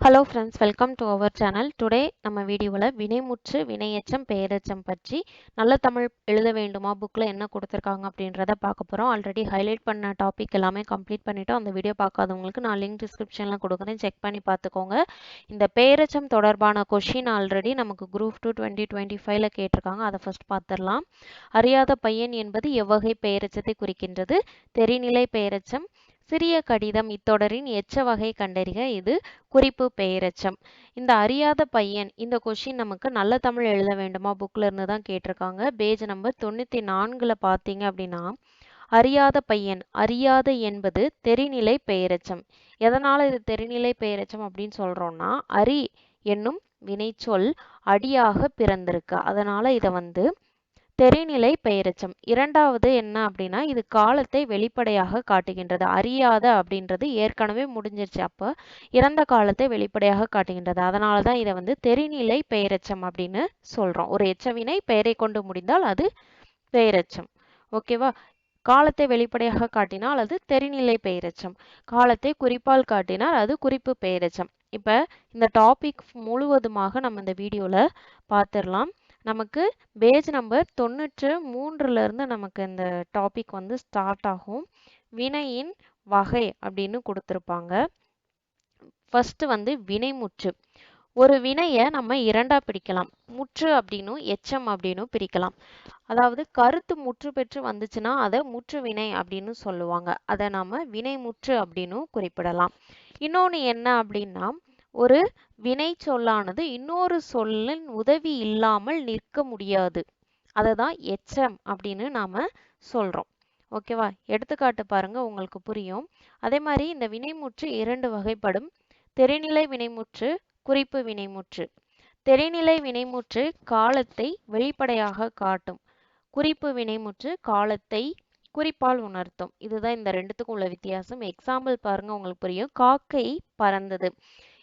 Hello friends welcome to our channel today நம்ம வீடியோவில் வினைமுற்று வினையச்சம் பெயரச்சம் பற்றி நல்ல தமிழ் எழுத வேண்டுமா புக்கில் என்ன கொடுத்துருக்காங்க அப்படின்றத பார்க்க போகிறோம் ஆல்ரெடி ஹைலைட் பண்ண டாபிக் எல்லாமே கம்ப்ளீட் பண்ணிவிட்டோம் அந்த வீடியோ பார்க்காதவங்களுக்கு நான் லிங்க் டிஸ்கிரிப்ஷனில் கொடுக்குறேன். செக் பண்ணி பார்த்துக்கோங்க. இந்த பெயரச்சம் தொடர்பான கொஷின் ஆல்ரெடி நமக்கு குரூப் டூ டுவெண்ட்டி டுவெண்ட்டி ஃபைவ்ல கேட்டிருக்காங்க. அதை ஃபஸ்ட் பார்த்துடலாம். அறியாத பையன் என்பது எவ்வகை பெயரச்சத்தை குறிக்கின்றது. தெரிநிலை பெயரச்சம் சிறிய கடிதம் இத்தொடரின் எச்ச வகை கண்டறிக. இது குறிப்பு பெயரெச்சம் இந்த அறியாத பையன் இந்த கொஷின் நமக்கு நல்ல தமிழ் எழுத வேண்டுமா? புக்ல இருந்து தான் கேட்டிருக்காங்க. பேஜ் நம்பர் தொண்ணூத்தி நான்கில் பார்த்தீங்க அப்படின்னா அறியாத பையன் அறியாத என்பது தெரிநிலை பெயரெச்சம் எதனால் இது தெரிநிலை பெயரெச்சம் அப்படின்னு சொல்றோம்னா அரி என்னும் வினைச்சொல் அடியாக பிறந்திருக்கு. அதனால் இதை வந்து தெரிநிலை பெயரெச்சம். இரண்டாவது என்ன அப்படின்னா இது காலத்தை வெளிப்படையாக காட்டுகின்றது. அறியாத அப்படின்றது ஏற்கனவே முடிஞ்சிருச்சு. அப்போ இறந்த காலத்தை வெளிப்படையாக காட்டுகின்றது. அதனால தான் இதை வந்து தெரிநிலை பெயரெச்சம் அப்படின்னு சொல்கிறோம் ஒரு எச்சவினை பெயரை கொண்டு முடிந்தால் அது பெயரெச்சம். ஓகேவா? காலத்தை வெளிப்படையாக காட்டினால் அது தெரிநிலை பெயரெச்சம். காலத்தை குறிப்பால் காட்டினால் அது குறிப்பு பெயரெச்சம். இப்போ இந்த டாபிக் முழுவதுமாக நம்ம இந்த வீடியோவில் பார்த்துடலாம். நமக்கு பேஜ் நம்பர் தொண்ணூற்று மூன்றுல இருந்து நமக்கு இந்த டாபிக் வந்து ஸ்டார்ட் ஆகும். வினையின் வகை அப்படின்னு கொடுத்துருப்பாங்க. ஃபஸ்ட்டு வந்து வினைமுற்று. ஒரு வினையை நம்ம இரண்டா பிரிக்கலாம். முற்று அப்படின்னும் எச்சம் அப்படின்னும் பிரிக்கலாம். அதாவது கருத்து முற்று பெற்று வந்துச்சுன்னா அதை முற்று வினை அப்படின்னு சொல்லுவாங்க. அதை நாம வினைமுற்று அப்படின்னும் குறிப்பிடலாம். இன்னொன்று என்ன அப்படின்னா ஒரு வினை சொல்லானது இன்னொரு சொல்லின் உதவி இல்லாமல் நிற்க முடியாது. அதை தான் எச்சம் அப்படின்னு நாம சொல்றோம். ஓகேவா எடுத்துக்காட்டு பாருங்க உங்களுக்கு புரியும். அதே மாதிரி இந்த வினைமுற்று இரண்டு வகைப்படும். தெரிநிலை வினைமுற்று குறிப்பு வினைமுற்று. தெரிநிலை வினைமுற்று காலத்தை வெளிப்படையாக காட்டும். குறிப்பு வினைமுற்று காலத்தை குறிப்பால் உணர்த்தும். இதுதான் இந்த ரெண்டுத்துக்கும் உள்ள வித்தியாசம். எக்ஸாம்பிள் பாருங்க உங்களுக்கு புரியும். காக்கை பறந்தது.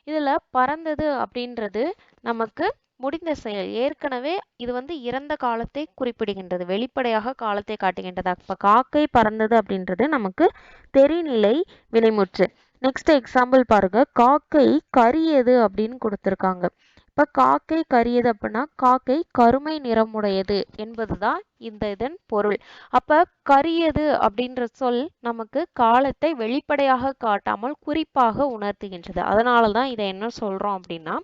இதுல பறந்தது அப்படின்றது நமக்கு முடிந்த செயல். ஏற்கனவே இது வந்து இறந்த காலத்தை குறிப்பிடுகின்றது. வெளிப்படையாக காலத்தை காட்டுகின்றது. அப்போ காக்கை பறந்தது அப்படின்றது நமக்கு தெரிநிலை வினைமுற்று. நெக்ஸ்ட் எக்ஸாம்பிள் பாருங்க. காக்கை கரியது அப்படின்னு கொடுத்துருக்காங்க. இப்ப காக்கை கரியது அப்படின்னா காக்கை கருமை நிறமுடையது என்பதுதான் இந்த இதன் பொருள். அப்ப கரியது அப்படின்ற சொல் நமக்கு காலத்தை வெளிப்படையாக காட்டாமல் குறிப்பாக உணர்த்துகின்றது. அதனாலதான் இதை என்ன சொல்றோம் அப்படின்னா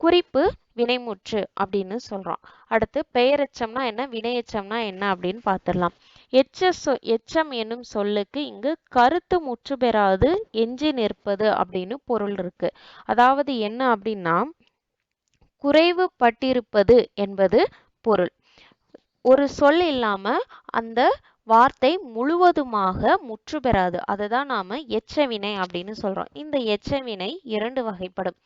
குறிப்பு வினைமுற்று அப்படின்னு சொல்றோம். அடுத்து பெயரெச்சம்னா என்ன வினையெச்சம்னா என்ன அப்படின்னு பார்த்துடலாம் எச்ச சொ எச்சம் என்னும் சொல்லுக்கு இங்கு கருத்து முற்று பெறாது எஞ்சி நிற்பது அப்படின்னு பொருள் இருக்கு. அதாவது என்ன அப்படின்னா குறைவுபட்டிருப்பது என்பது பொருள். ஒரு சொல் இல்லாம அந்த வார்த்தை முழுவதுமாக முற்று பெறாது அதுதான் நாம எச்சவினை அப்படின்னு சொல்றோம். இந்த எச்சவினை இரண்டு வகைப்படும்.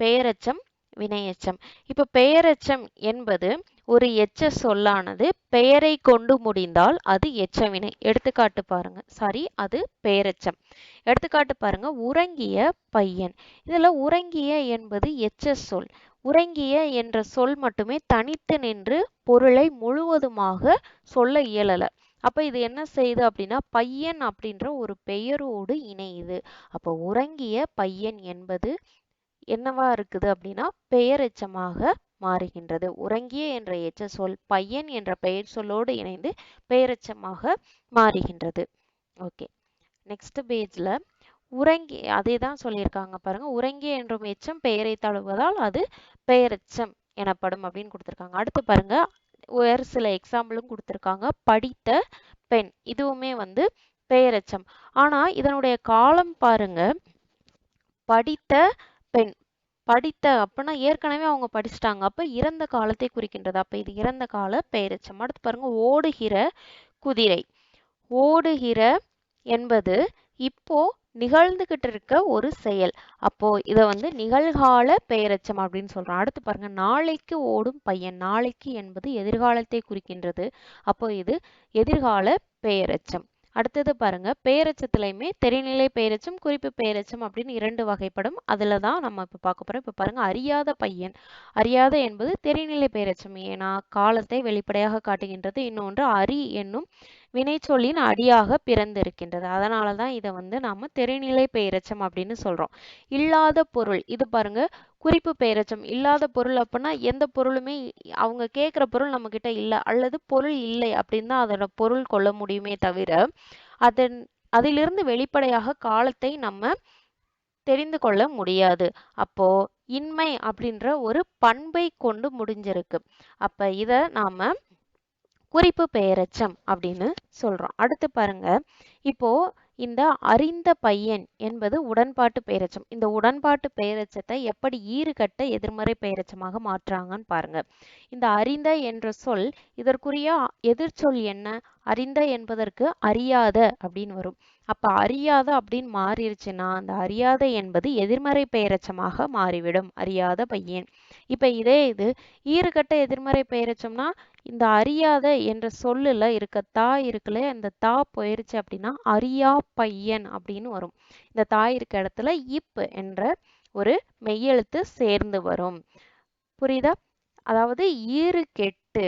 பெயரச்சம் வினையச்சம். இப்ப பெயரச்சம் என்பது ஒரு எச்ச சொல்லானது பெயரை கொண்டு முடிந்தால் அது எச்சவினை. எடுத்துக்காட்டு பாருங்க. சாரி அது பெயரச்சம். எடுத்துக்காட்டு பாருங்க. உறங்கிய பையன். இதுல உறங்கிய என்பது எச்ச சொல். உறங்கிய என்ற சொல் மட்டுமே தனித்து நின்று பொருளை முழுவதுமாக சொல்ல இயலல. அப்ப இது என்ன செய்யுது அப்படின்னா பையன் அப்படின்ற ஒரு பெயரோடு இணையுது. அப்போ உறங்கிய பையன் என்பது என்னவா இருக்குது அப்படின்னா பெயரெச்சமாக மாறுகின்றது. உறங்கிய என்ற எச்ச சொல் பையன் என்ற பெயர் சொல்லோடு இணைந்து பெயரெச்சமாக மாறுகின்றது. ஓகே. நெக்ஸ்ட் பேஜ்ல உறங்கி அதே தான் சொல்லியிருக்காங்க பாருங்க. உறங்கிய என்றும் எச்சம் பெயரை தழுவதால் அது பெயரெச்சம் எனப்படும் அப்படின்னு கொடுத்துருக்காங்க. அடுத்து பாருங்க ஒரு சில எக்ஸாம்பிளும் கொடுத்துருக்காங்க. படித்த பெண் இதுவுமே வந்து பெயரெச்சம். ஆனா இதனுடைய காலம் பாருங்க. படித்த பெண் படித்த அப்படின்னா ஏற்கனவே அவங்க படிச்சுட்டாங்க. அப்ப இறந்த காலத்தை குறிக்கின்றது. அப்ப இது இறந்த கால பெயரெச்சம். அடுத்து பாருங்க ஓடுகிற குதிரை. ஓடுகிற என்பது இப்போ நிகழ்ந்துகிட்டு இருக்க ஒரு செயல். அப்போ இத வந்து நிகழ்கால பெயரச்சம் அப்படின்னு சொல்றோம். அடுத்து பாருங்க நாளைக்கு ஓடும் பையன். நாளைக்கு என்பது எதிர்காலத்தை குறிக்கின்றது. அப்போ இது எதிர்கால பெயரச்சம் அடுத்தது பாருங்க பேரெச்சத்துலையுமே தெரிநிலை பெயரச்சம் குறிப்பு பெயரச்சம் அப்படின்னு இரண்டு வகைப்படும். அதுல தான் நம்ம இப்ப பார்க்க போறோம். இப்ப பாருங்க அறியாத பையன். அறியாத என்பது தெரிநிலை பேரெச்சம். ஏன்னா காலத்தை வெளிப்படையாக காட்டுகின்றது. இன்னொன்று அரி என்னும் வினைச்சொல்லின் அடியாக பிறந்திருக்கின்றது. அதனால தான் இதை வந்து நாம தெரிநிலை பெயரச்சம் அப்படின்னு சொல்றோம். இல்லாத பொருள் இது பாருங்க குறிப்பு பெயரச்சம் இல்லாத பொருள் அப்படின்னா எந்த பொருளுமே அவங்க கேட்குற பொருள் நம்ம கிட்ட இல்லை. அல்லது பொருள் இல்லை அப்படின்னு தான் அதோட பொருள் கொள்ள முடியுமே தவிர அதன் அதிலிருந்து வெளிப்படையாக காலத்தை நம்ம தெரிந்து கொள்ள முடியாது. அப்போ இன்மை அப்படின்ற ஒரு பண்பை கொண்டு முடிஞ்சிருக்கு. அப்ப இத நாம குறிப்பு பெயரச்சம் அப்படின்னு சொல்றோம். அடுத்து பாருங்க. இப்போ இந்த அறிந்த பையன் என்பது உடன்பாட்டு பெயரெச்சம் இந்த உடன்பாட்டு பெயரெச்சத்தை எப்படி ஈறுகட்ட எதிர்மறை பெயரெச்சமாக மாற்றுறாங்கன்னு பாருங்க. இந்த அறிந்த என்ற சொல் இதற்குரிய எதிர்ச்சொல் என்ன? அறிந்த என்பதற்கு அறியாத அப்படின்னு வரும். அப்ப அறியாத அப்படின்னு மாறிடுச்சுன்னா அந்த அறியாத என்பது எதிர்மறை பெயரச்சமாக மாறிவிடும். அறியாத பையன். இப்ப இதே இது ஈறுகட்ட எதிர்மறை பெயரச்சம்னா இந்த அறியாத என்ற சொல்லுல இருக்க தா இருக்குல்ல இந்த தா போயிருச்சு அப்படின்னா அறியா பையன் அப்படின்னு வரும். இந்த தா இருக்க இடத்துல இப் என்ற ஒரு மெய்யெழுத்து சேர்ந்து வரும். புரியுதா? அதாவது ஈறு கெட்டு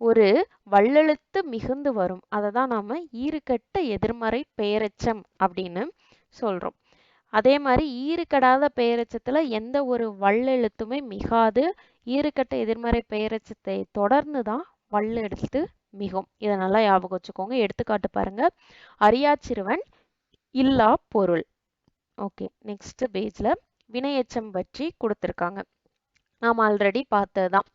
ஒரு வள்ளெழுத்து மிகுந்து வரும். அதை தான் நாம் ஈறுகட்ட எதிர்மறை பெயரெச்சம் அப்படின்னு சொல்றோம். அதே மாதிரி ஈறுகடாத பெயரெச்சத்துல எந்த ஒரு வள்ளெழுத்துமே மிகாது. ஈறுகட்ட எதிர்மறை பெயரெச்சத்தை தொடர்ந்து தான் வள்ளெழுத்து மிகும். இதை நல்லா ஞாபகம் வச்சுக்கோங்க. எடுத்துக்காட்டு பாருங்க. அரியாச்சிறுவன் இல்லா பொருள் ஓகே நெக்ஸ்ட் பேஜ்ல வினையெச்சம் பற்றி கொடுத்துருக்காங்க. நாம் ஆல்ரெடி பார்த்ததுதான்.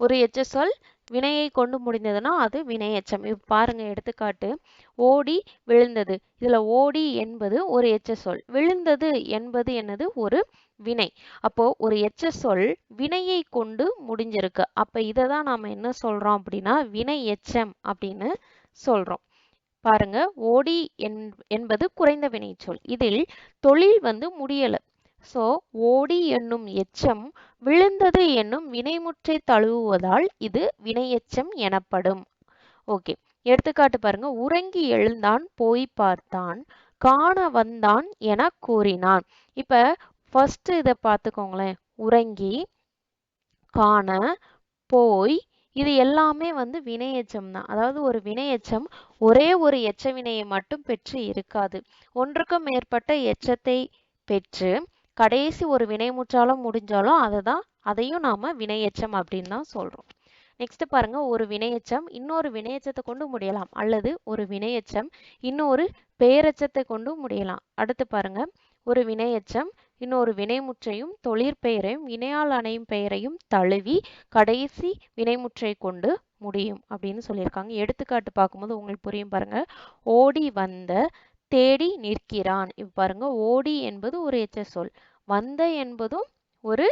ஒரு எச்ச சொல் வினையை கொண்டு முடிந்ததுன்னா அது வினையெச்சம். இப்ப பாருங்க எடுத்துக்காட்டு. ஓடி விழுந்தது. இதுல ஓடி என்பது ஒரு எச்ச சொல் விழுந்தது என்பது என்னது? ஒரு வினை. அப்போ ஒரு எச்ச சொல் வினையை கொண்டு முடிஞ்சிருக்கு. அப்ப இதை தான் நாம என்ன சொல்றோம் அப்படின்னா வினை எச்சம் அப்படின்னு சொல்றோம். பாருங்க ஓடி என்பது குறைந்த வினைச்சொல். இதில் தொழில் வந்து முடியல. சோ ஓடி என்னும் எச்சம் விழுந்தது என்னும் வினைமுற்றை தழுவுவதால் இது வினையெச்சம் எனப்படும். ஓகே எடுத்துக்காட்டு பாருங்க. உறங்கி எழுந்தான் போய் பார்த்தான் காண வந்தான் என கூறினான். இப்ப ஃபர்ஸ்ட் இதை பார்த்துக்கோங்களேன் உறங்கி காண போய் இது எல்லாமே வந்து வினையெச்சம் தான். அதாவது ஒரு வினையெச்சம் ஒரே ஒரு எச்ச வினையை மட்டும் பெற்று இருக்காது. ஒன்றுக்கும் மேற்பட்ட எச்சத்தை பெற்று கடைசி ஒரு வினைமுற்றாலும் முடிஞ்சாலும் அதை தான் அதையும் நாம வினையெச்சம் அப்படின்னு தான் சொல்றோம். நெக்ஸ்ட் பாருங்க ஒரு வினையெச்சம் இன்னொரு வினையெச்சத்தை கொண்டு முடியலாம். அல்லது ஒரு வினையெச்சம் இன்னொரு பெயரெச்சத்தை கொண்டு முடியலாம். அடுத்து பாருங்க ஒரு வினையெச்சம் இன்னொரு வினைமுற்றையும் தொழிற்பெயரையும் வினையால் அணையும் பெயரையும் தழுவி கடைசி வினைமுற்றை கொண்டு முடியும் அப்படின்னு சொல்லியிருக்காங்க. எடுத்துக்காட்டு பார்க்கும்போது உங்களுக்கு புரியும் பாருங்க ஓடி வந்த தேடி நிற்கிறான். இப்ப பாருங்க ஓடி என்பது ஒரு எச்ச சொல். வந்த என்பதும் ஒரு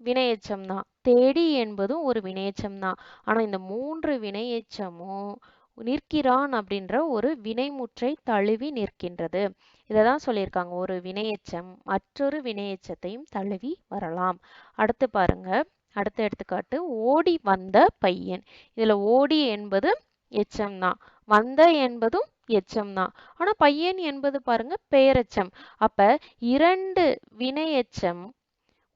வினையெச்சம் தான். தேடி என்பதும் ஒரு வினையெச்சம் தான். ஆனா இந்த மூன்று வினையெச்சமும் நிற்கிறான் அப்படின்ற ஒரு வினைமுற்றை தழுவி நிற்கின்றது. இததான் சொல்லியிருக்காங்க. ஒரு வினையெச்சம் மற்றொரு வினையெச்சத்தையும் தழுவி வரலாம். அடுத்து பாருங்க. அடுத்த எடுத்துக்காட்டு ஓடி வந்த பையன். இதுல ஓடி என்பது எச்சம் தான். வந்த என்பதும் எச்சம் தான். ஆனா பையன் என்பது பாருங்க பெயரெச்சம் அப்ப இரண்டு வினையச்சம்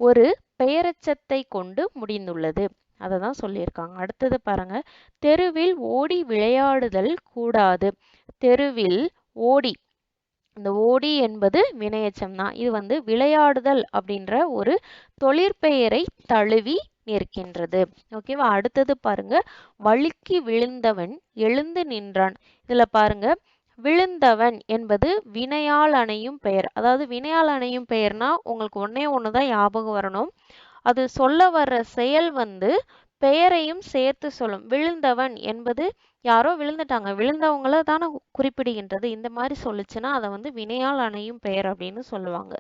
ஒரு பெயரெச்சத்தை கொண்டு முடிந்துள்ளது. அதை தான் சொல்லியிருக்காங்க. அடுத்தது பாருங்க தெருவில் ஓடி விளையாடுதல் கூடாது. தெருவில் ஓடி இந்த ஓடி என்பது வினையச்சம் தான். இது வந்து விளையாடுதல் அப்படின்ற ஒரு தொழிற்பெயரை தழுவி இருக்கின்றது. ஓகேவா அடுத்தது பாருங்க. வழுக்கி விழுந்தவன் எழுந்து நின்றான். இதுல பாருங்க. விழுந்தவன் என்பது வினையால் அணையும் பெயர். அதாவது வினையால் அணையும் பெயர்னா உங்களுக்கு ஒன்னே ஒண்ணுதான் ஞாபகம் வரணும். அது சொல்ல வர்ற செயல் வந்து பெயரையும் சேர்த்து சொல்லும். விழுந்தவன் என்பது யாரோ விழுந்துட்டாங்க. விழுந்தவங்கள தானே குறிப்பிடுகின்றது. இந்த மாதிரி சொல்லுச்சுன்னா அதை வந்து வினையால் அணையும் பெயர் அப்படின்னு சொல்லுவாங்க.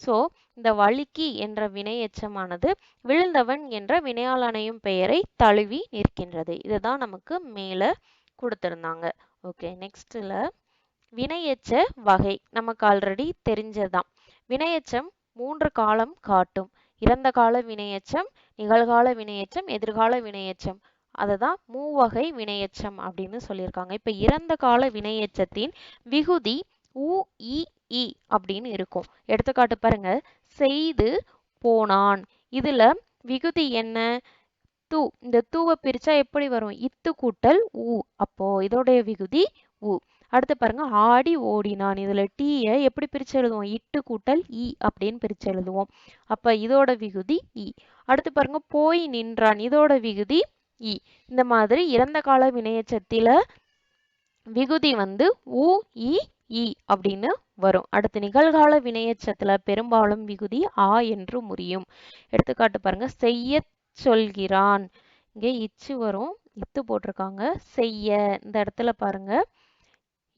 ஸோ இந்த வழுக்கி என்ற வினை எச்சமானது விழுந்தவன் என்ற வினையாளனையும் பெயரை தழுவி நிற்கின்றது. இதுதான் நமக்கு மேலே கொடுத்துருந்தாங்க. ஓகே நெக்ஸ்ட்ல வினையெச்ச வகை. நமக்கு ஆல்ரெடி தெரிஞ்சதுதான். வினையெச்சம் மூன்று காலம் காட்டும். இறந்த கால வினையெச்சம் நிகழ்கால வினையெச்சம் எதிர்கால வினையெச்சம். அததான் மூவகை வினையெச்சம் அப்படின்னு சொல்லியிருக்காங்க. இப்போ இறந்த கால வினையெச்சத்தின் விகுதி உ இ இ அப்படின்னு இருக்கும். எடுத்துக்காட்டு பாருங்க. செய்து போனான். இதுல விகுதி என்ன? தூ. இந்த தூவை பிரிச்சா எப்படி வரும்? இத்து கூட்டல் ஊ அப்போ இதோடைய விகுதி ஊ அடுத்து பாருங்க. ஆடி ஓடினான். இதுல டீயை எப்படி பிரிச்சு எழுதுவோம்? இட்டு கூட்டல் இ அப்படின்னு பிரிச்சு எழுதுவோம். அப்ப இதோட விகுதி இ. அடுத்து பாருங்க. போய் நின்றான். இதோட விகுதி இ. இந்த மாதிரி இறந்த கால வினையச்சத்தில விகுதி வந்து உ இ இ அப்படின்னு வரும். அடுத்து நிகழ்கால வினையச்சத்துல பெரும்பாலும் விகுதி ஆ என்று முடியும் எடுத்துக்காட்டு பாருங்க. செய்ய சொல்கிறான். இங்கே இச்சு வரும். இத்து போட்டிருக்காங்க. செய்ய. இந்த இடத்துல பாருங்க.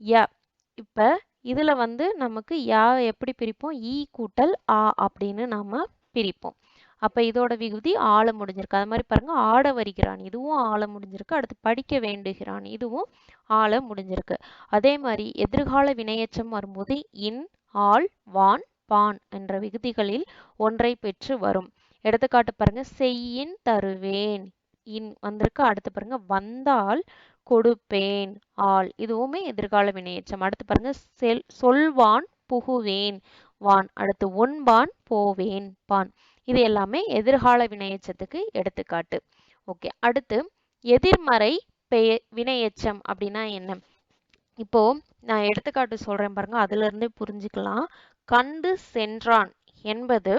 ய. இப்ப இதுல வந்து நமக்கு யா எப்படி பிரிப்போம்? ஈ கூட்டல் ஆ அப்படின்னு நாம பிரிப்போம். அப்போ இதோட விகுதி ஆள முடிஞ்சிருக்கு. அது மாதிரி பாருங்க ஆட வருகிறான். இதுவும் ஆள முடிஞ்சிருக்கு. அடுத்து படிக்க வேண்டுகிறான். இதுவும் ஆள முடிஞ்சிருக்கு. அதே மாதிரி எதிர்கால வினையச்சம் வரும்போது இன் ஆள் வான் பான் என்ற விகுதிகளில் ஒன்றை பெற்று வரும். எடுத்துக்காட்டு பாருங்க செய்யின் தருவேன். இன் வந்திருக்கு. அடுத்து பாருங்க வந்தால் கொடுப்பேன். ஆள். இதுவுமே எதிர்கால வினையச்சம் அடுத்து பாருங்க செல் சொல்வான் புகுவேன். வான். அடுத்து ஒன்பான் போவேன். பான். இது எல்லாமே எதிர்கால வினையச்சத்துக்கு எடுத்துக்காட்டு. ஓகே அடுத்து எதிர்மறை பெய வினையச்சம் அப்படின்னா என்ன? இப்போ நான் எடுத்துக்காட்டு சொல்றேன் பாருங்க அதுல இருந்தே புரிஞ்சுக்கலாம். கண்டு சென்றான் என்பது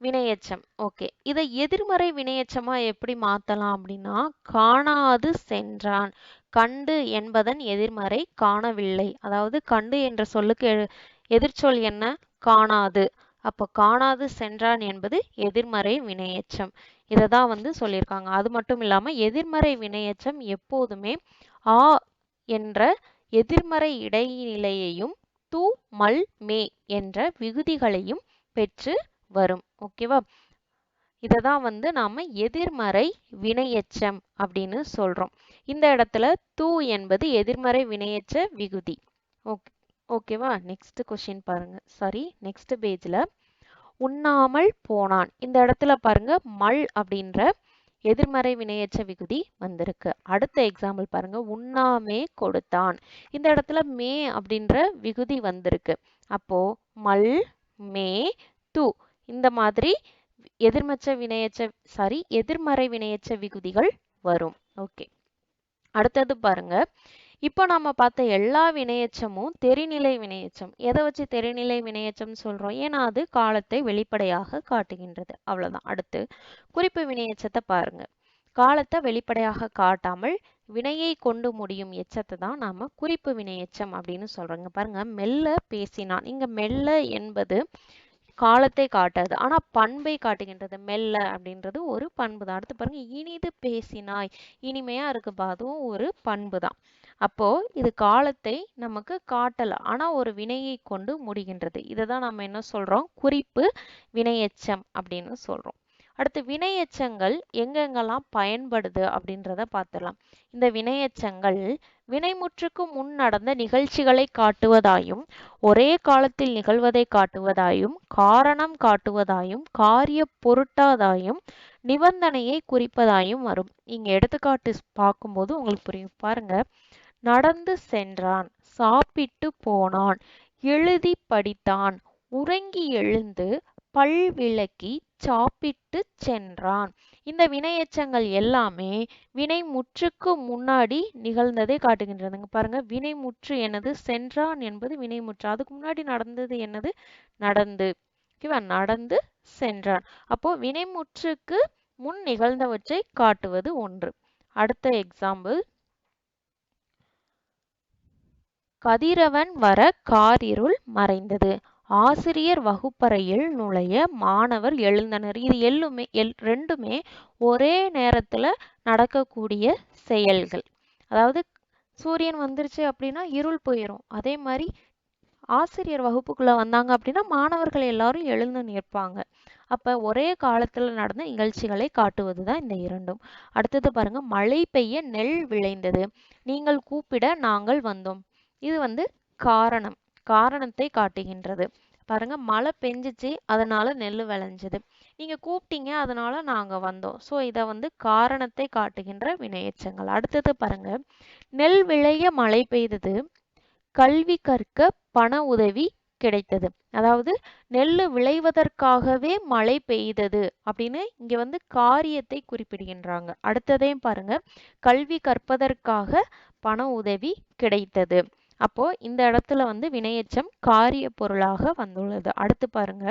வினையெச்சம். ஓகே இதை எதிர்மறை வினையெச்சமா எப்படி மாத்தலாம் அப்படின்னா காணாது சென்றான். கண்டு என்பதன் எதிர்மறை காணவில்லை. அதாவது கண்டு என்ற சொல்லுக்கு எ- எதிர்ச்சொல் என்ன? காணாது. அப்போ காணாது சென்றான் என்பது எதிர்மறை வினையெச்சம் இதை தான் வந்து சொல்லியிருக்காங்க. அது மட்டும் இல்லாம எதிர்மறை வினையெச்சம் எப்போதுமே ஆ என்ற எதிர்மறை இடைநிலையையும் து மல் மே என்ற விகுதிகளையும் பெற்று வரும். ஓகேவா இதை தான் வந்து நாம எதிர்மறை வினையெச்சம் அப்படின்னு சொல்றோம். இந்த இடத்துல தூ என்பது எதிர்மறை வினையெச்ச விகுதி. ஓகே ஓகேவா நெக்ஸ்ட் கொஸ்டின் பாருங்க. சாரி நெக்ஸ்ட் பேஜ்ல உண்ணாமல் போனான். இந்த இடத்துல பாருங்க மல் அப்படின்ற எதிர்மறை வினையச்ச விகுதி வந்திருக்கு. அடுத்த எக்ஸாம்பிள் பாருங்க உண்ணாமே கொடுத்தான். இந்த இடத்துல மே அப்படின்ற விகுதி வந்திருக்கு. அப்போ மல் மே து இந்த மாதிரி எதிர்மச்ச வினையச்ச சாரி எதிர்மறை வினையச்ச விகுதிகள் வரும். ஓகே அடுத்தது பாருங்க இப்போ நாம பார்த்த எல்லா வினையச்சமும் தெரிநிலை வினையச்சம். எதை வச்சு தெரிநிலை வினையச்சம் சொல்றோம்? ஏன்னா அது காலத்தை வெளிப்படையாக காட்டுகின்றது. அவ்வளவுதான். அடுத்து குறிப்பு வினையச்சத்தை பாருங்க. காலத்தை வெளிப்படையாக காட்டாமல் வினையை கொண்டு முடியும் எச்சத்தை தான் நாம குறிப்பு வினையச்சம் அப்படின்னு சொல்கிறோங்க பாருங்க மெல்ல பேசினான் இங்க மெல்ல என்பது காலத்தை காட்டாது. ஆனால் பண்பை காட்டுகின்றது. மெல்ல அப்படின்றது ஒரு பண்பு தான் அடுத்து பாருங்க இனிது பேசினாய். இனிமையா இருக்குப்பா அதுவும் ஒரு பண்பு தான் அப்போ இது காலத்தை நமக்கு காட்டல. ஆனா ஒரு வினையை கொண்டு முடிகின்றது. இதை தான் நம்ம என்ன சொல்றோம்? குறிப்பு வினையெச்சம் அப்படின்னு சொல்றோம். அடுத்து வினையெச்சங்கள் எங்கெங்கெல்லாம் பயன்படுது அப்படின்றத பார்த்துடலாம். இந்த வினையெச்சங்கள் வினைமுற்றுக்கு முன் நடந்த நிகழ்ச்சிகளை காட்டுவதாயும் ஒரே காலத்தில் நிகழ்வதை காட்டுவதாயும் காரணம் காட்டுவதாயும் காரிய பொருட்டாதாயும் நிபந்தனையை குறிப்பதாயும் வரும். இங்க எடுத்துக்காட்டு பார்க்கும்போது உங்களுக்கு புரியும். பாருங்க. நடந்து சென்றான் சாப்பிட்டு போனான் எழுதி படித்தான் உறங்கி எழுந்து பல் விளக்கி சாப்பிட்டு சென்றான். இந்த வினையெச்சங்கள் எல்லாமே வினை முற்றுக்கு முன்னாடி நிகழ்ந்ததை காட்டுகின்றதுங்க பாருங்க வினை முற்று என்னது? சென்றான் என்பது வினை முற்று அதுக்கு முன்னாடி நடந்தது என்னது? நடந்து. ஓகேவா? நடந்து சென்றான். அப்போ வினைமுற்றுக்கு முன் நிகழ்ந்தவற்றை காட்டுவது ஒன்று. அடுத்த எக்ஸாம்பிள். கதிரவன் வர காரிருள் மறைந்தது. ஆசிரியர் வகுப்பறையில் நுழைய மாணவர் எழுந்தனர். இது எல்லுமே எல் ரெண்டுமே ஒரே நேரத்துல நடக்கக்கூடிய செயல்கள். அதாவது சூரியன் வந்துருச்சு அப்படின்னா இருள் போயிடும் அதே மாதிரி ஆசிரியர் வகுப்புக்குள்ள வந்தாங்க அப்படின்னா மாணவர்கள் எல்லாரும் எழுந்து நிற்பாங்க. அப்ப ஒரே காலத்துல நடந்த நிகழ்ச்சிகளை காட்டுவது தான் இந்த இரண்டும். அடுத்தது பாருங்க மழை பெய்ய நெல் விளைந்தது. நீங்கள் கூப்பிட நாங்கள் வந்தோம். இது வந்து காரணம். காரணத்தை காட்டுகின்றது. பாருங்க மழை பெஞ்சிச்சு அதனால நெல் விளைஞ்சது. நீங்க கூப்பிட்டீங்க அதனால நாங்க வந்தோம். ஸோ இதை வந்து காரணத்தை காட்டுகின்ற வினையச்சங்கள். அடுத்தது பாருங்க நெல் விளைய மழை பெய்தது கல்வி கற்க பண உதவி கிடைத்தது. அதாவது நெல் விளைவதற்காகவே மழை பெய்தது அப்படின்னு இங்க வந்து காரியத்தை குறிப்பிடுகின்றாங்க. அடுத்ததையும் பாருங்க கல்வி கற்பதற்காக பண உதவி கிடைத்தது. அப்போ இந்த இடத்துல வந்து வினையெச்சம் காரிய பொருளாக வந்துள்ளது. அடுத்து பாருங்க.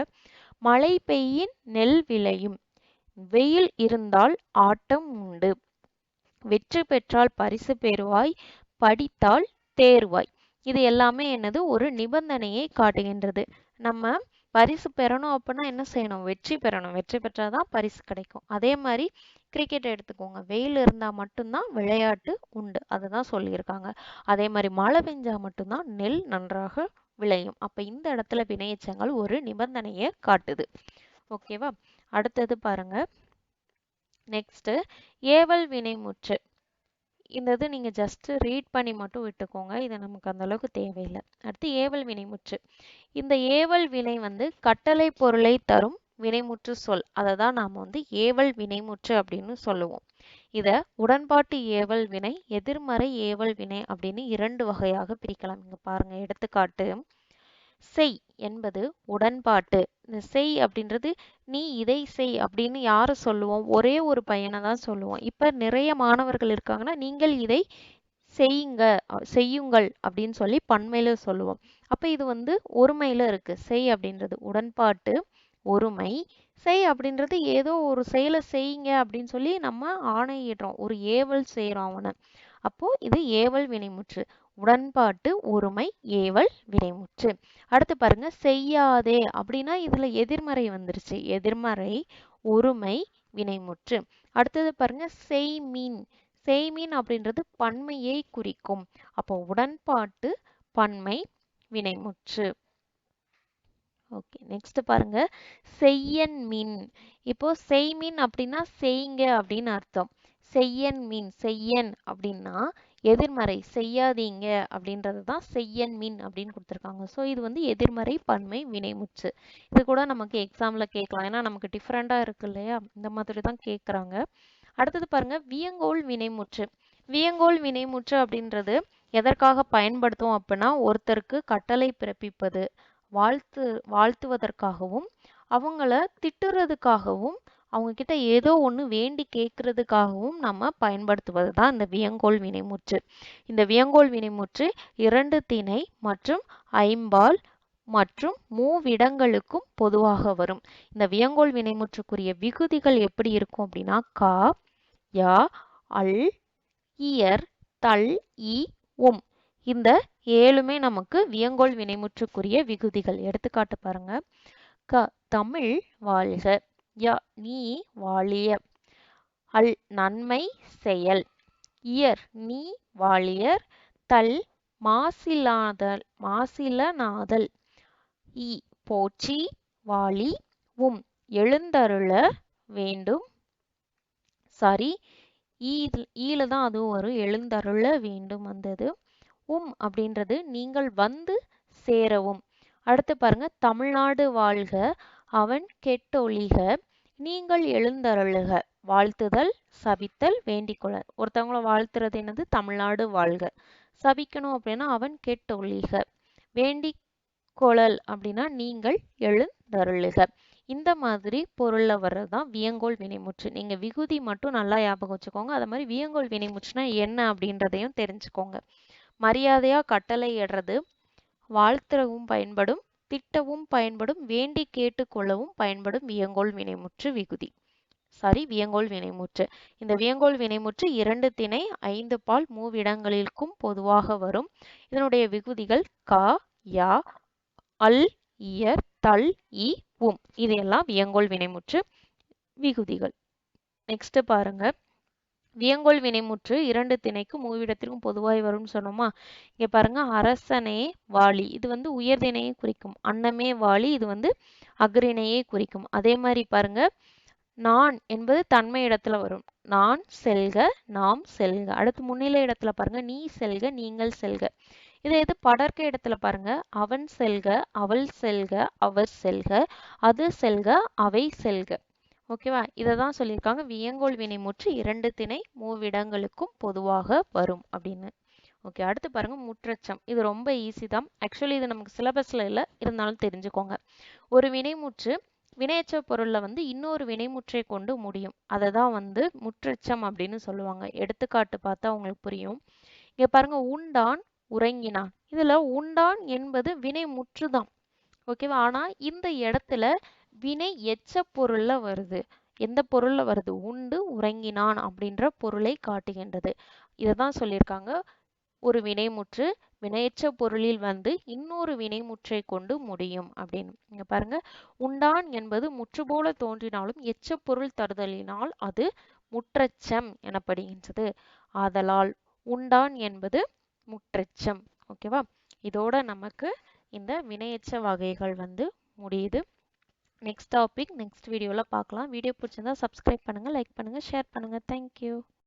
மழை பெய்யின் நெல் விளையும். வெயில் இருந்தால் ஆட்டம் உண்டு. வெற்றி பெற்றால் பரிசு பெறுவாய். படித்தால் தேர்வாய். இது எல்லாமே என்னது? ஒரு நிபந்தனையை காட்டுகின்றது. நம்ம பரிசு பெறணும் அப்படின்னா என்ன செய்யணும்? வெற்றி பெறணும். வெற்றி பெற்றால் தான் பரிசு கிடைக்கும். அதே மாதிரி கிரிக்கெட் எடுத்துக்கோங்க. வெயில் இருந்தால் மட்டும்தான் விளையாட்டு உண்டு. அதுதான் சொல்லியிருக்காங்க. அதே மாதிரி மழை பெஞ்சால் மட்டும்தான் நெல் நன்றாக விளையும். அப்போ இந்த இடத்துல வினையச்சங்கள் ஒரு நிபந்தனையை காட்டுது. ஓகேவா? அடுத்தது பாருங்க. நெக்ஸ்ட் ஏவல் வினைமுற்று. இந்த இது நீங்கள் ஜஸ்ட் ரீட் பண்ணி மட்டும் விட்டுக்கோங்க. இது நமக்கு அந்த அளவுக்கு தேவையில்லை. அடுத்து ஏவல் வினைமுற்று. இந்த ஏவல் வினை வந்து கட்டளை பொருளை தரும் வினைமுற்று சொல். அதை தான் நாம் வந்து ஏவல் வினைமுற்று அப்படின்னு சொல்லுவோம். இதை உடன்பாட்டு ஏவல் வினை எதிர்மறை ஏவல் வினை அப்படின்னு இரண்டு வகையாக பிரிக்கலாம். இங்கே பாருங்க எடுத்துக்காட்டு. செய் என்பது உடன்பாட்டு. இந்த செய் அப்படின்றது நீ இதை செய் அப்படின்னு யாரை சொல்லுவோம்? ஒரே ஒரு பையனை தான் சொல்லுவோம். இப்ப நிறைய மாணவர்கள் இருக்காங்கன்னா நீங்கள் இதை செய்யுங்க செய்யுங்கள் அப்படின்னு சொல்லி பன்மையில சொல்லுவோம். அப்ப இது வந்து ஒருமையில இருக்கு. செய் அப்படின்றது உடன்பாட்டு ஒருமை. செய் அப்படின்றது ஏதோ ஒரு செயலை செய்யுங்க அப்படின்னு சொல்லி நம்ம ஆணையிடுறோம். ஒரு ஏவல் செய்யறோம் அவனை. அப்போ இது ஏவல் வினைமுற்று. உடன்பாட்டு ஒருமை ஏவல் வினைமுற்று அடுத்து பாருங்க செய்யாதே அப்படின்னா இதுல எதிர்மறை வந்துருச்சு. எதிர்மறை ஒருமை வினைமுற்று. அடுத்தது பாருங்க செய்மீன். செய்மீன் அப்படின்றது பன்மையை குறிக்கும். அப்போ உடன்பாட்டு பன்மை வினைமுற்று. ஓகே நெக்ஸ்ட் பாருங்க செய்யன் மீன் இப்போ செய்மீன் அப்படின்னா செய்ங்க அப்படின்னு அர்த்தம். செய்யன் மீன் செய்யன் அப்படின்னா எதிர்மறை செய்யாதீங்க அப்படின்றது தான் செய்யன் மீன் அப்படின்னு கொடுத்துருக்காங்க. ஸோ இது வந்து எதிர்மறை பன்மை வினைமுற்று இது கூட நமக்கு எக்ஸாம்ல கேட்கலாம் ஏன்னா நமக்கு டிஃப்ரெண்டா இருக்கு இல்லையா? இந்த மாதிரி தான் கேட்குறாங்க அடுத்தது பாருங்க வியங்கோல் வினைமுற்று வியங்கோல் வினைமுற்று அப்படின்றது எதற்காக பயன்படுத்தும் அப்படின்னா ஒருத்தருக்கு கட்டளை பிறப்பிப்பது வாழ்த்து வாழ்த்துவதற்காகவும் அவங்கள திட்டுறதுக்காகவும் அவங்க கிட்ட ஏதோ ஒன்று வேண்டி கேட்கறதுக்காகவும் நம்ம பயன்படுத்துவது தான் இந்த வியங்கோல் வினைமுற்று. இந்த வியங்கோல் வினைமுற்று இரண்டு திணை மற்றும் ஐம்பால் மற்றும் மூவிடங்களுக்கும் பொதுவாக வரும். இந்த வியங்கோல் வினைமுற்றுக்குரிய விகுதிகள் எப்படி இருக்கும் அப்படின்னா கா யா அல் இயர் தல் இ உம் இந்த ஏழுமே நமக்கு வியங்கோல் வினைமுற்றுக்குரிய விகுதிகள். எடுத்துக்காட்டு பாருங்க. க தமிழ் வாழ்க. ய நீ வாழிய அல் நன்மை செயல். இயர் நீ வாழியர் தல் மாசிலாதல் மாசிலனாதல். இ போற்றி வாழி உம். எழுந்தருள வேண்டும். சாரி ஈல தான் அதுவும் வரும். எழுந்தருள வேண்டும் வந்தது. உம் அப்படின்றது நீங்கள் வந்து சேரவும். அடுத்து பாருங்க தமிழ்நாடு வாழ்க அவன் கெட்டொழிக. நீங்கள் எழுந்தருளுக. வாழ்த்துதல் சபித்தல் வேண்டிக்கொள்ள ஒருத்தவங்கள வாழ்த்துறது என்னது? தமிழ்நாடு வாழ்க. சபிக்கணும் அப்படின்னா அவன் கெட்டொழிக வேண்டி கொழல் அப்படின்னா நீங்கள் எழுந்தருளுக. இந்த மாதிரி பொருள்ல வர்றதுதான் வியங்கோல் வினைமுற்று. நீங்க விகுதி மட்டும் நல்லா ஞாபகம் வச்சுக்கோங்க. அது மாதிரி வியங்கோல் வினைமுற்றுனா என்ன அப்படின்றதையும் தெரிஞ்சுக்கோங்க. மரியாதையா கட்டளை இடுறது வாழ்த்துறவும் பயன்படும் திட்டவும் பயன்படும் வேண்டி கேட்டுக்கொள்ளவும் பயன்படும் வியங்கோள் வினைமுற்று விகுதி. சாரி வியங்கோள் வினைமுற்று. இந்த வியங்கோள் வினைமுற்று இரண்டு திணை ஐந்து பால் மூவிடங்களிற்கும் பொதுவாக வரும். இதனுடைய விகுதிகள் கா யா அல் இயர் தல் இ உம். இது எல்லாம் வியங்கோள் வினைமுற்று விகுதிகள். நெக்ஸ்ட் பாருங்க. வியங்கோல் வினைமுற்று இரண்டு திணைக்கும் மூவிடத்திற்கும் பொதுவாய் வரும்னு சொன்னோமா? இங்கே பாருங்க அரசனே வாளி. இது வந்து உயர்திணையை குறிக்கும். அன்னமே வாளி இது வந்து அக்ரிணையை குறிக்கும். அதே மாதிரி பாருங்க நான் என்பது தன்மை இடத்துல வரும். நான் செல்க நாம் செல்க. அடுத்து முன்னிலை இடத்துல பாருங்க நீ செல்க நீங்கள் செல்க. இதே இது படர்க்க இடத்துல பாருங்க அவன் செல்க அவள் செல்க அவர் செல்க அது செல்க அவை செல்க. ஓகேவா? இதை தான் சொல்லியிருக்காங்க வியங்கோல் வினைமுற்று இரண்டு திணை மூவிடங்களுக்கும் பொதுவாக வரும் அப்படின்னு. ஓகே அடுத்து பாருங்க. முற்றச்சம். இது ரொம்ப ஈஸி தான். ஆக்சுவலி இது நமக்கு சிலபஸ்ல இல்லை. இருந்தாலும் தெரிஞ்சுக்கோங்க. ஒரு வினைமுற்று வினையச்ச பொருள்ல வந்து இன்னொரு வினைமுற்றை கொண்டு முடியும். அதை தான் வந்து முற்றச்சம் அப்படின்னு சொல்லுவாங்க. எடுத்துக்காட்டு பார்த்தா உங்களுக்கு புரியும். இங்க பாருங்க. உண்டான் உறங்கினான். இதுல உண்டான் என்பது வினை முற்றுதான். ஓகேவா? ஆனா இந்த இடத்துல வினை எச்ச பொருள்ல வருது. எந்த பொருள்ல வருது? உண்டு உறங்கினான் அப்படின்ற பொருளை காட்டுகின்றது. இதைதான் சொல்லியிருக்காங்க. ஒரு வினைமுற்று வினையற்ற பொருளில் வந்து இன்னொரு வினைமுற்றை கொண்டு முடியும் அப்படின்னு. இங்க பாருங்க. உண்டான் என்பது முற்று போல தோன்றினாலும் எச்ச பொருள் தருதலினால் அது முற்றச்சம் எனப்படுகின்றது. ஆதலால் உண்டான் என்பது முற்றச்சம். ஓகேவா? இதோட நமக்கு இந்த வினையச்ச வகைகள் வந்து முடியுது. நெக்ஸ்ட் டாபிக் நெக்ஸ்ட் வீடியோவில் பார்க்கலாம். வீடியோ பிடிச்சிருந்தா சப்ஸ்கிரைப் பண்ணுங்கள் லைக் பண்ணுங்கள் ஷேர் பண்ணுங்கள் தேங்க்யூ